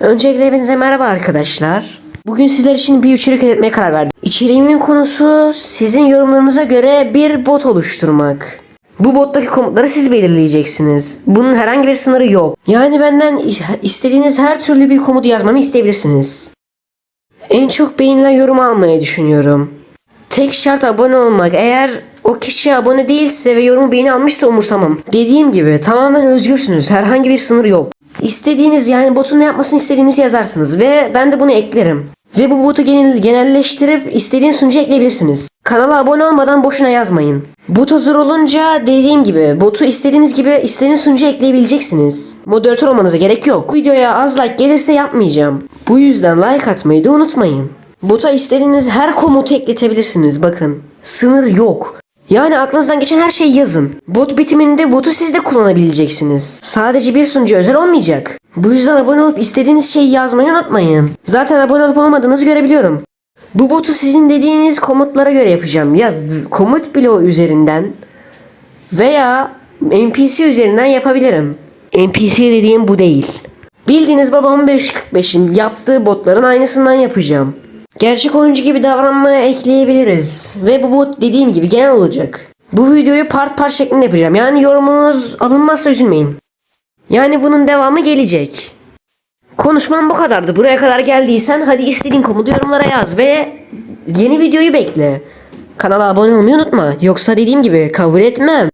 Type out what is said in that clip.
Öncelikle hepinize merhaba arkadaşlar. Bugün sizler için bir içerik üretmeye karar verdim. İçeriğimin konusu sizin yorumlarınıza göre bir bot oluşturmak. Bu bottaki komutları siz belirleyeceksiniz. Bunun herhangi bir sınırı yok. Yani benden is- istediğiniz her türlü bir komutu yazmamı isteyebilirsiniz. En çok beğenilen yorum almayı düşünüyorum. Tek şart abone olmak. Eğer o kişi abone değilse ve yorumu beğeni almışsa umursamam. Dediğim gibi tamamen özgürsünüz. Herhangi bir sınır yok. İstediğiniz yani botun ne yapmasını istediğinizi yazarsınız ve ben de bunu eklerim. Ve bu botu genel, genelleştirip istediğiniz sunucuya ekleyebilirsiniz. Kanala abone olmadan boşuna yazmayın. Bot hazır olunca dediğim gibi botu istediğiniz gibi istediğiniz sunucuya ekleyebileceksiniz. Moderatör olmanıza gerek yok. Videoya az like gelirse yapmayacağım. Bu yüzden like atmayı da unutmayın. Bota istediğiniz her komutu ekletebilirsiniz bakın. Sınır yok. Yani aklınızdan geçen her şeyi yazın. Bot bitiminde botu siz de kullanabileceksiniz. Sadece bir sunucu özel olmayacak. Bu yüzden abone olup istediğiniz şeyi yazmayı unutmayın. Zaten abone olup olmadığınızı görebiliyorum. Bu botu sizin dediğiniz komutlara göre yapacağım. Ya komut bloğu üzerinden veya NPC üzerinden yapabilirim. NPC dediğim bu değil. Bildiğiniz babamın 545'in yaptığı botların aynısından yapacağım. Gerçek oyuncu gibi davranmaya ekleyebiliriz. Ve bu bot dediğim gibi genel olacak. Bu videoyu part part şeklinde yapacağım. Yani yorumunuz alınmazsa üzülmeyin. Yani bunun devamı gelecek. Konuşmam bu kadardı. Buraya kadar geldiysen hadi istediğin komutu yorumlara yaz ve yeni videoyu bekle. Kanala abone olmayı unutma. Yoksa dediğim gibi kabul etmem.